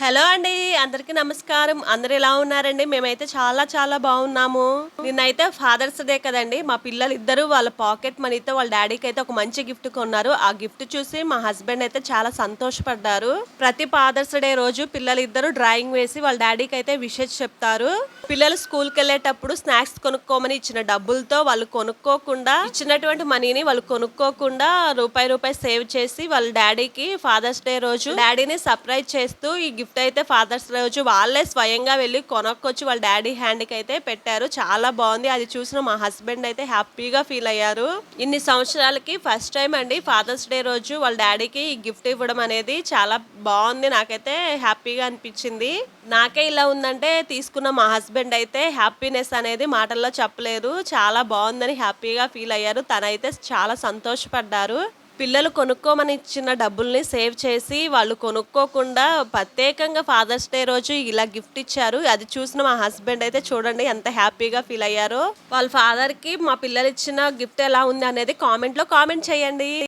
Hello అండి అందరికీ నమస్కారం. అందరు ఎలా ఉన్నారండి? మేమైతే చాలా చాలా బాగున్నాము. నిన్నైతే ఫాదర్స్ డే కదండి మా పిల్లలు ఇద్దరు వాళ్ళ పాకెట్ మనీతో వాళ్ళ డాడీకి అయితే ఒక మంచి గిఫ్ట్ కొన్నారు. ఆ గిఫ్ట్ చూసి మా హస్బెండ్ అయితే చాలా సంతోషపడ్డారు. ప్రతి ఫాదర్స్ డే రోజు పిల్లలు ఇద్దరు డ్రాయింగ్ వేసి వాళ్ళ డాడీకి అయితే విషెస్ చెప్తారు. పిల్లలు స్కూల్కి వెళ్ళేటప్పుడు స్నాక్స్ కొనుక్కోమని ఇచ్చిన డబ్బులతో వాళ్ళు కొనుక్కోకుండా ఇచ్చినటువంటి మనీని వాళ్ళు కొనుక్కోకుండా రూపాయి రూపాయి సేవ్ చేసి వాళ్ళ డాడీకి ఫాదర్స్ డే రోజు డాడీని సర్ప్రైజ్ చేస్తూ ఈ గిఫ్ట్ గిఫ్ట్ అయితే ఫాదర్స్ డే రోజు వాళ్ళే స్వయంగా వెళ్ళి కొనుక్కొచ్చి వాళ్ళ డాడీ హ్యాండ్కి అయితే పెట్టారు. చాలా బాగుంది. అది చూసిన మా హస్బెండ్ అయితే హ్యాపీగా ఫీల్ అయ్యారు. ఇన్ని సంవత్సరాలకి ఫస్ట్ టైం అండి ఫాదర్స్ డే రోజు వాళ్ళ డాడీకి ఈ గిఫ్ట్ ఇవ్వడం అనేది చాలా బాగుంది. నాకైతే హ్యాపీగా అనిపించింది. నాకే ఇలా ఉందంటే తీసుకున్న మా హస్బెండ్ అయితే హ్యాపీనెస్ అనేది మాటల్లో చెప్పలేదు. చాలా బాగుందని హ్యాపీగా ఫీల్ అయ్యారు. తనైతే చాలా సంతోషపడ్డారు. పిల్లలు కొనుక్కోమని ఇచ్చిన డబ్బుల్ని సేవ్ చేసి వాళ్ళు కొనుక్కోకుండా ప్రత్యేకంగా ఫాదర్స్ డే రోజు ఇలా గిఫ్ట్ ఇచ్చారు. అది చూసిన మా హస్బెండ్ అయితే చూడండి ఎంత హ్యాపీగా ఫీల్ అయ్యారో. వాళ్ళ ఫాదర్కి మా పిల్లలు ఇచ్చిన గిఫ్ట్ ఎలా ఉంది అనేది కామెంట్లో కామెంట్ చేయండి.